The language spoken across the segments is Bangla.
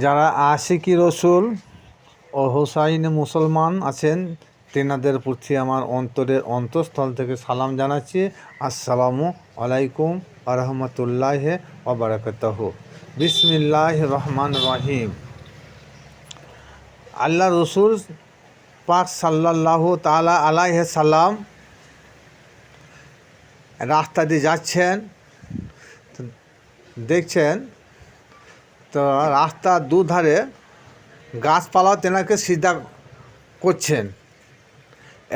যারা আশিকি রসুল ও হোসাইন মুসলমান আছেন, তেনাদের প্রতি আমার অন্তরের অন্তঃস্থল থেকে সালাম জানাচ্ছি। আসসালামু আলাইকুম আরহামতুল্লাহ ওবরাকাতহ বিসমিল্লাহ রহমান রহিম। আল্লাহ রসুল পাক সাল্লাল্লাহু তালা আলাইহ সাল্লাম রাস্তা দিয়ে যাচ্ছেন, দেখছেন তো রাস্তার দুধারে গাছপালাও তেনাকে সিধা করছেন।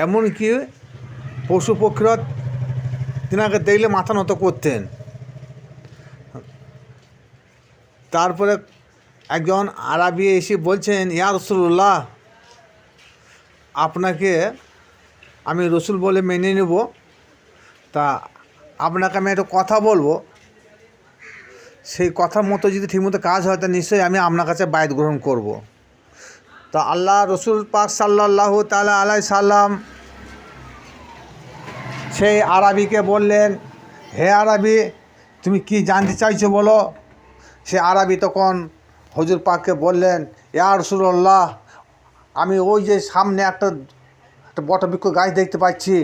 এমনকি পশু পক্ষীরা তেনাকে দেখলে মাথা নত করতেন। তারপরে একজন আরবি এসে বলছেন, ইয়া রসুল্লাহ আপনাকে আমি রসুল বলে মেনে নেব। তা আপনাকে আমি একটা কথা বলব। সেই কথার মতো যদি ঠিকমতো কাজ হয়, তা নিশ্চয়ই আমি আপনার কাছে বায়ত গ্রহণ করব। তা আল্লাহ রসুল পাক সাল্লাহ তালা আলাই সাল্লাম সেই আরবিকে বললেন, হে আরবি, তুমি কি জানতে চাইছো বলো সে আরবি তখন হজুর পাককে বললেন, ইয়া রসুল্লাহ আমি ওই যে সামনে একটা একটা বটবৃক্ষ গাছ দেখতে পাচ্ছি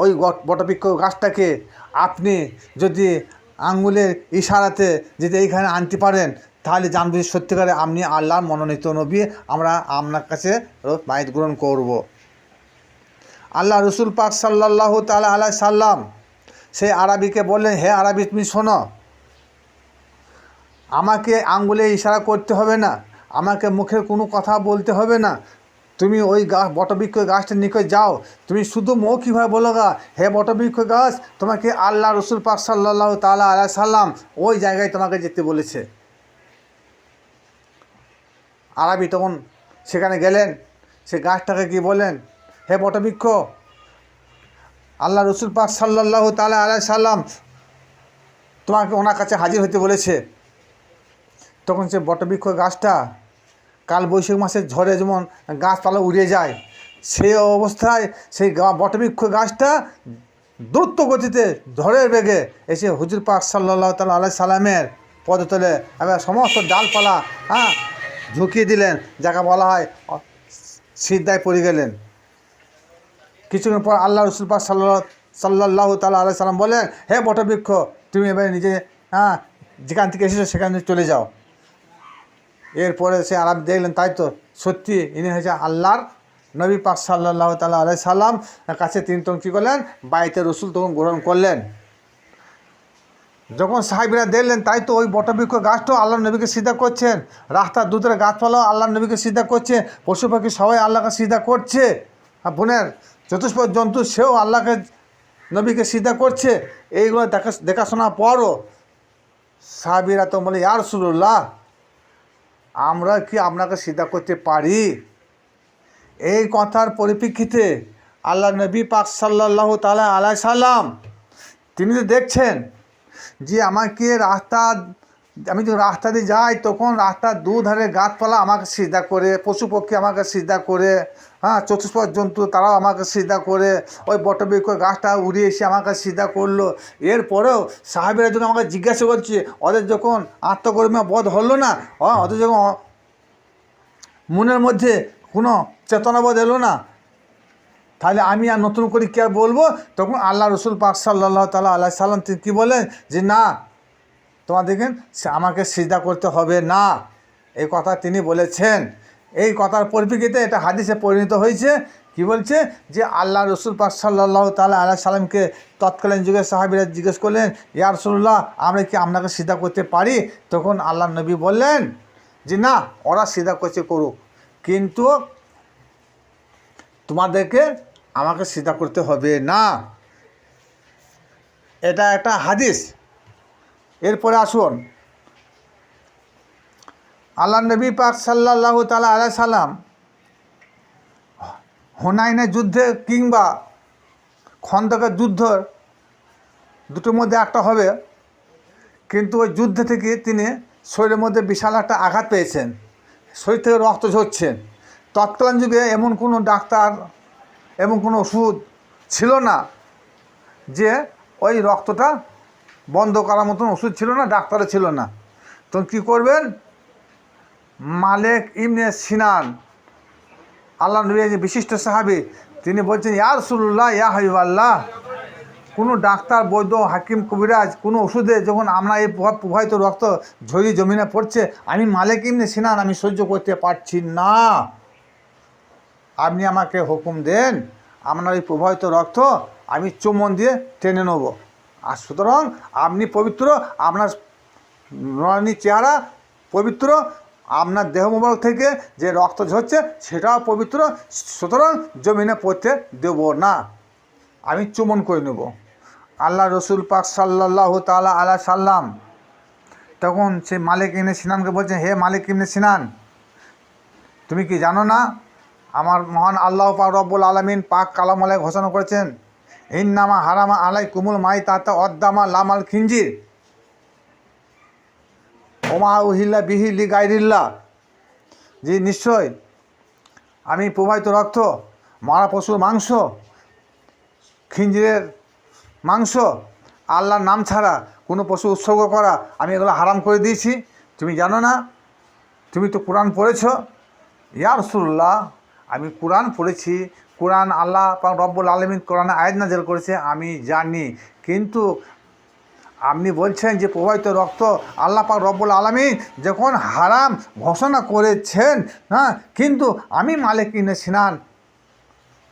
ওই বটবৃক্ষ গাছটাকে আপনি যদি আঙ্গুলের ইশারাতে যদি এইখানে আনতে পারেন, তাহলে জানবেন সত্যিকারে আপনি আল্লাহর মনোনীত নবী, আমরা আপনার কাছে মায়ের গ্রহণ করব। আল্লাহ রসুল পাক সাল্লাহ তালা আলাই সাল্লাম সেই আরবিকে বললেন, হে আরবি, তুমি শোনো, আমাকে আঙ্গুলে ইশারা করতে হবে না, আমাকে মুখের কোনো কথা বলতে হবে না তুমি ওই গাছ বটবৃক্ষ গাছটার নিকট যাও। তুমি শুধু মৌখিকভাবে বলো গা, হে বটবৃক্ষ গাছ, তোমাকে আল্লাহ রসুল পাক সাল্লাহ তালা আল্লাহ সাল্লাম ওই জায়গায় তোমাকে যেতে বলেছে। আরবি তখন সেখানে গেলেন, সে গাছটাকে কি বলেন হে বটবৃক্ষ, আল্লাহ রসুল পাক সাল্লাহ তালা আল্লাহ সাল্লাম তোমাকে ওনার কাছে হাজির হতে বলেছে। তখন সে বটবৃক্ষ গাছটা কাল বৈশাখ মাসের ঝড়ে যেমন গাছপালা উড়ে যায়, সেই অবস্থায় সেই বটবৃক্ষ গাছটা দ্রুত গতিতে ঝড়ের বেগে এসে হুজুর পাক সাল্লাহ তাল আলাই সালামের পদতলে এবার সমস্ত ডালপালা হ্যাঁ ঝুঁকিয়ে দিলেন। যাকে বলা হয় সিদ্ধায় পড়ে গেলেন। কিছুক্ষণ পর আল্লাহ রসুল পাক সাল্লাহ সাল্লাহ তাল্লাহ আলাই সাল্লাম বলেন হে বটবৃক্ষ, তুমি এবারে নিজে হ্যাঁ যেখান থেকে এসেছ সেখান থেকে চলে যাও। এরপরে সে আরব দেখলেন, তাই তো, সত্যি, ইনি হয়েছে আল্লাহর নবী পাক সাল্লাহ তাল্লাহ আলাই সাল্লাম। কাছে তিনি তখন কী করলেন? বাড়িতে রসুল তখন গ্রহণ করলেন। যখন সাহেবরা দেখলেন, তাই তো ওই বটবৃক্ষ গাছটাও আল্লাহ নবীকে সিদ্ধা করছেন রাস্তার দুধের গাছপালাও আল্লাহ নবীকে সিদ্ধা করছে। পশু পাখি সবাই আল্লাহকে সিদ্ধা করছে। আর বোনের চতুষ্পদ জন্তু, সেও আল্লাহকে নবীকে সিদ্ধা করছে। এইগুলো দেখা দেখাশোনার পরও সাহাবিরা তো বলে ইয়ার রসুল্লাহ আমরা কি আপনাকে সিদ্ধা করতে পারি? এই কথার পরিপ্রেক্ষিতে আল্লাহ নবী পাক সাল্লাহ তালা আলাই সাল্লাম, তিনি তো দেখছেন যে আমাকে রাস্তা আমি যখন রাস্তা দিয়ে যাই, তখন রাস্তার দুধারে গাছপালা আমাকে সিদ্ধা করে পশু পক্ষী আমাকে সিদ্ধা করে হ্যাঁ চতুষ্পদ জন্তু তারাও আমাকে সিদ্ধা করে, ওই বটবৃক্ষ গাছটা উড়ে এসে আমাকে সিদ্ধা করল। এরপরেও সাহেবেরা যখন আমাকে জিজ্ঞাসা করছে, ওদের যখন আত্মকর্মী বোধ হলো না হ্যাঁ ওদের যখন মনের মধ্যে কোনো চেতনাবোধ এলো না, তাহলে আমি আর নতুন করে কি বলব? তখন আল্লাহ রসুল পাক সাল্লাহ তালা আল্লাহ সাল্লাম তিনি কী বলেন? যে না সে- আমাকে সিজদা করতে হবে না। এই কথা তিনি বলেছেন। এই কথার পরিপ্রেক্ষিতে এটা হাদিসে পরিণত হয়েছে। কি বলছে? যে আল্লাহ রসুল পাক সাল্লাহ তালা আল্লাহ সাল্লামকে তৎকালীন যুগে সাহাবিরা জিজ্ঞেস করলেন, ইয়া রসুল্লাহ আমরা কি আপনাকে সিধা করতে পারি? তখন আল্লাহ নবী বললেন যে, না, ওরা সিধা করছে করুক। কিন্তু তোমাদেরকে আমাকে সিধা করতে হবে না। এটা একটা হাদিস। এরপরে আসুন। আল্লাহ নবী পাক সাল্লাহ তালা আলাই সাল্লাম হুনাইনের যুদ্ধে কিংবা খন্দকের যুদ্ধ দুটোর মধ্যে একটা হবে। কিন্তু ওই যুদ্ধ থেকে তিনি শরীরের মধ্যে বিশাল একটা আঘাত পেয়েছেন। শরীর থেকে রক্ত ঝরছেন তৎকালীন যুগে এমন কোনো ডাক্তার এমন কোনো ওষুধ ছিল না যে ওই রক্তটা বন্ধ করার মতন ওষুধ ছিল না ডাক্তারও ছিল না। তখন কী করবেন? মালেক ইমনে সিনান, আল্লাহ নবী বিশিষ্ট সাহাবি, তিনি বলছেন, ইয়া রসুল্লাহ ইয়া হাবিবাল্লাহ, কোনো ডাক্তার বৈদ্য হাকিম, কবিরাজ, কোনো ওষুধে যখন আমরা এই প্রবাহিত রক্ত ঝরি জমিনে পড়ছে, আমি মালিক ইমনে সিনান, আমি সহ্য করতে পারছি না। আপনি আমাকে হুকুম দেন, আপনার এই প্রবাহিত রক্ত আমি চুমন দিয়ে টেনে নেব। আর সুতরাং আপনি পবিত্র, আপনার রানী চেহারা পবিত্র, আপনার দেহ মোবারক থেকে যে রক্ত ঝরছে সেটাও পবিত্র, সুতরাং জমিনে পড়তে দেব না। আমি চুমন করে নেব। আল্লাহ রসুল পাক সাল্লাহ তালা আলা সাল্লাম তখন সে মালিক ইমনে সিনানকে বলছেন হে মালিক ইমনে সিনান, তুমি কি জানো না, আমার মহান আল্লাহ পাক রব্বুল আলমিন পাক কালামালায় ঘোষণা করেছেন ইন্নামা হারামা আলাই কুমুল মাই তাতা অদ্দামা লামাল খিঞ্জির ওমা উহিল্লা বিহিল্লি গাইরিল্লা যে নিশ্চয়। আমি প্রবাহিত রক্ত, মারা পশুর মাংস খিঞ্জিরের মাংস, আল্লাহর নাম ছাড়া কোনো পশু উৎসর্গ করা আমি এগুলো হারাম করে দিয়েছি। তুমি জানো না? তুমি তো কোরআন পড়েছ। ইয়া রসুল্লাহ আমি কোরআন পড়েছি, কোরআন আল্লাহ রব্বুল আলমিন কোরআনে আয়াত নাজেল করেছে, আমি জানি। কিন্তু আপনি বলছেন যে প্রবাহিত রক্ত আল্লাহ পাক রব্বুল আলমিন যখন হারাম ঘোষণা করেছেন হ্যাঁ কিন্তু আমি মালিক কিনে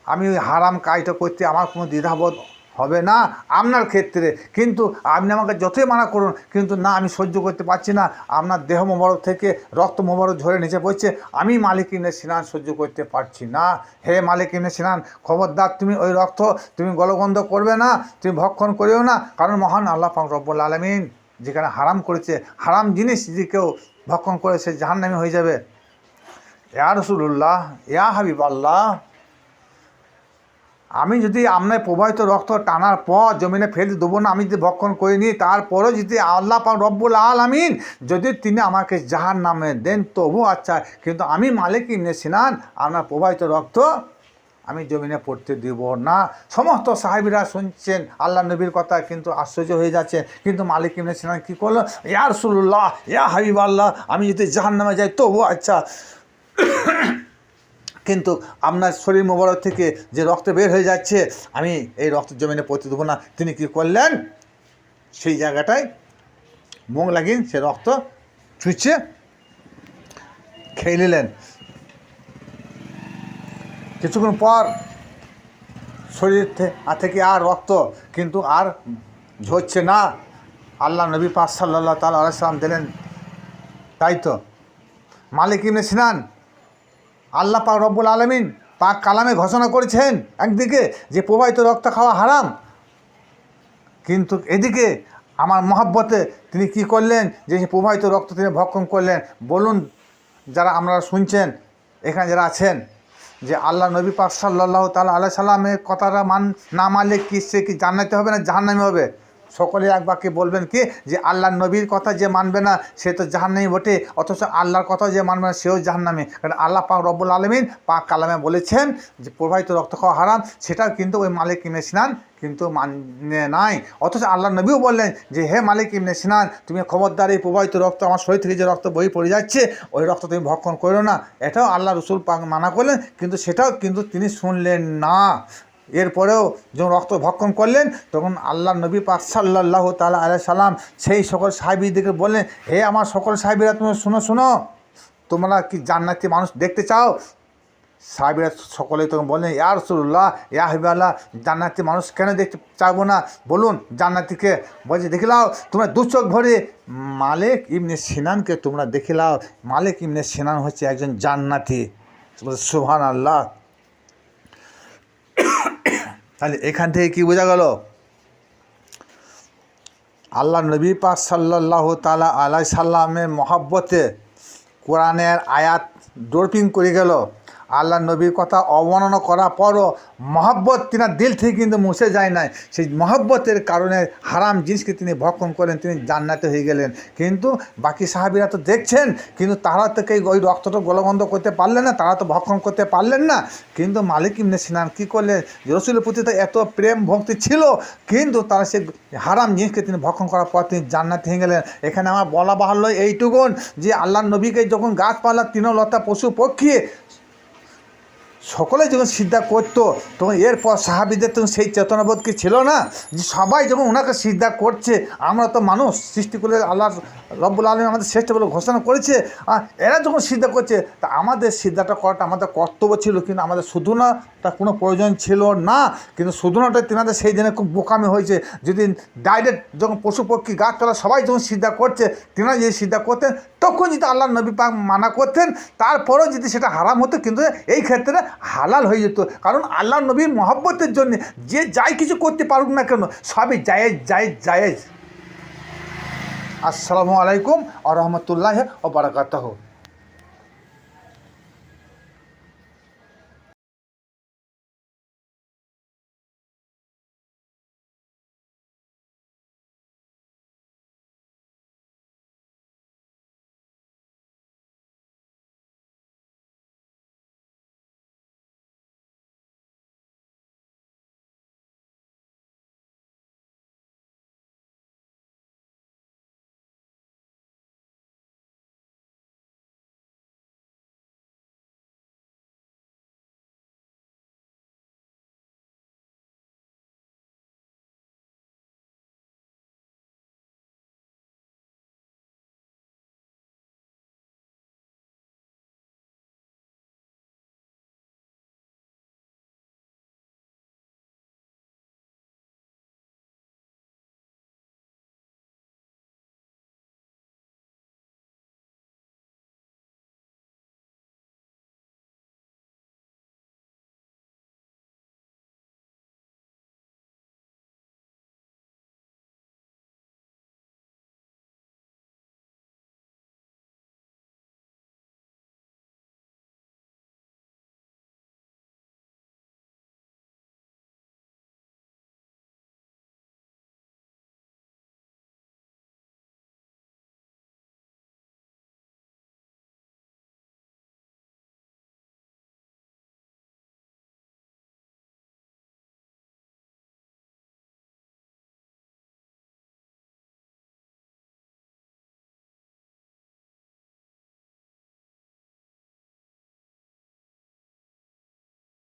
আমি ওই হারাম কাজটা করতে আমার কোনো দ্বিধাবোধ হবে না আপনার ক্ষেত্রে। কিন্তু আপনি আমাকে যতই মানা করুন, কিন্তু না, আমি সহ্য করতে পারছি না। আপনার দেহ মোবারক থেকে রক্ত মোবারক ঝরে নিচে পড়ছে। আমি মালিক ইমনে সিনান সহ্য করতে পারছি না। হে মালিক ইমনে সিনান, খবরদার, তুমি ওই রক্ত, তুমি গলগন্ধ করবে না, তুমি ভক্ষণ করিও না। কারণ মহান আল্লাহ পাক রব্বুল আলমিন যেখানে হারাম করেছে, হারাম জিনিস যদি কেউ ভক্ষণ করে, সে জাহান্নামী হয়ে যাবে। ইয়া রসুল্লাহ ইয়া হাবিব আল্লাহ আমি যদি আপনার প্রবাহিত রক্ত টানার পর জমিনে ফেলে দেবো না, আমি যদি ভক্ষণ করিনি তারপরেও যদি আল্লাহ পাক রব্বুল আল আমিন যদি তিনি আমাকে জাহার নামে দেন তবু আচ্ছা। কিন্তু আমি মালিক ইমনে সিনান, আপনার প্রবাহিত রক্ত আমি জমিনে পড়তে দেব না। সমস্ত সাহেবরা শুনছেন, আল্লাহ নবীর কথা কিন্তু আশ্চর্য হয়ে যাচ্ছে। কিন্তু মালিক ইমনে সিনান কী করল? ইয়া রসুল্লাহ ইয়া হাবিব আল্লাহ আমি যদি জাহান নামে যাই তবু আচ্ছা। কিন্তু আপনার শরীর মোবারক থেকে যে রক্ত বের হয়ে যাচ্ছে, আমি এই রক্ত জমিনে পড়তে দেবো না। তিনি কি করলেন? সেই জায়গাটায় মুখ লাগিয়ে সে রক্ত চুচে খেয়ে নিলেন। কিছুক্ষণ পর শরীর থেকে আর রক্ত কিন্তু আর ঝরছে না। আল্লাহ নবী পাক সাল্লাহ তাল আলাইসালাম দিলেন, তাই তো? মালিক ইমনে সিনান আল্লাহ পাক রব্বুল আলমিন পাক কালামে ঘোষণা করেছেন একদিকে যে প্রবাহিত রক্ত খাওয়া হারাম, কিন্তু এদিকে আমার মহাব্বতে তিনি কি করলেন? যে প্রবাহিত রক্ত তিনি ভক্ষণ করলেন। বলুন যারা আপনারা শুনছেন, এখানে যারা আছেন, যে আল্লাহ নবী পাক সাল্লাহ তালা আল্লাহ সাল্লামের কথাটা মান, না মানলে কি সে কি জান্নাতে হবে না জাহান্নামি হবে? সকলে এক বাক্যে বলবেন কি? যে আল্লাহ নবীর কথা যে মানবে না, সে তো জাহান্নামি বটে। অথচ আল্লাহর কথা যে মানবে না, সেও জাহান্নামি। কারণ আল্লাহ পাক রব্বুল আলমিন পাক কালামে বলেছেন যে, প্রবাহিত রক্ত খাওয়া হারাম, সেটাও কিন্তু ওই মালিক ইমনে সিনান কিন্তু মানে নাই। অথচ আল্লাহ নবীও বললেন যে, হে মালিক ইমনে সিনান, তুমি খবরদার এই প্রবাহিত রক্ত, আমার শরীর থেকে যে রক্ত বই পড়ে যাচ্ছে, ওই রক্ত তুমি ভক্ষণ করো না। এটাও আল্লাহ রসুল পাক মানা করলেন, কিন্তু সেটাও কিন্তু তিনি শুনলেন না। এরপরেও যখন রক্ত ভক্ষণ করলেন, তখন আল্লাহ নবী পাক সাল্লাহ তালা আলাই সাল্লাম সেই সকল সাহেবীদেরকে বললেন, হে আমার সকল সাহেবীরা, তুমি শুনো শুনো। তোমরা কি জান্নাতি মানুষ দেখতে চাও? সাহেবরা সকলে তখন বললেন, ইয়া রসুল্লাহ ইয়া হিবাল্লাহ জান্নাতি মানুষ কেন দেখতে চাইব না? বলুন, জান্নাতিকে বলছে, দেখে লাও তোমরা দু চোখ ভরে মালিক ইমনে সিনানকে তোমরা দেখে লাও মালিক ইমনে সিনান হচ্ছে একজন জান্নাতি। সুহান আল্লাহ তাহলে এখান থেকে কি বোঝা গেল? আল্লাহ নবী পাক সাল্লাহ তালা আলাই সাল্লামের মহাব্বতে কোরআনের আয়াত ডোরপিং করে গেল। আল্লাহ নবীর কথা অবমাননা করার পরও মহব্বত তিনার দিল থেকে কিন্তু মুছে যায় নাই। সেই মহব্বতের কারণে হারাম জিনিসকে তিনি ভক্ষণ করেন, তিনি জান্নাতে হয়ে গেলেন। কিন্তু বাকি সাহাবিরা তো দেখছেন, কিন্তু তারা তো কেউ ওই রক্তটা গোলবন্ধ করতে পারলেন না, তারা তো ভক্ষণ করতে পারলেন না। কিন্তু মালিক ইমনে সিনান কী করলেন? রসুলের প্রতি তো এত প্রেম ভক্তি ছিল, কিন্তু তারা সে হারাম জিনিসকে তিনি ভক্ষণ করার পর তিনি জান্নাতে হয়ে গেলেন। এখানে আমার বলা বাহুল্য এইটুকুন যে আল্লাহ নবীকে যখন গাছপালা, তৃণলতা, পশু, পক্ষী সকলে যখন সিদ্ধা করতো, তখন এরপর সাহাবিদের তখন সেই চেতনাবোধ কি ছিল না? যে সবাই যখন ওনাকে সিদ্ধা করছে, আমরা তো মানুষ, সৃষ্টি করে আল্লাহ রব্বুল আলম আমাদের শ্রেষ্ঠ বলে ঘোষণা করেছে, আর এরা যখন সিদ্ধা করছে, তা আমাদের সিদ্ধাটা করাটা আমাদের কর্তব্য ছিল, কিন্তু আমাদের শুধুনাটা কোনো প্রয়োজন ছিল না। কিন্তু শুধুনাটা তেনাদের সেই দিনে খুব বোকামি হয়েছে। যদি ডাইরেক্ট যখন পশু পক্ষী, গাছপালা সবাই যখন সিদ্ধা করছে, তেনারা যদি সিদ্ধা করতেন, তখন যদি আল্লাহ নবী পাক মানা করতেন, তারপরেও যদি সেটা হারাম হতো, কিন্তু এই ক্ষেত্রে হালাল হয়ে যেত। কারণ আল্লাহ নবীর মহব্বতের জন্য যে যাই কিছু করতে পারুক না কেন, সবই জায়েজ জায়েজ জায়েজ। আসসালামু আলাইকুম আ রহমতুল্লাহ ও বারাকাতহ।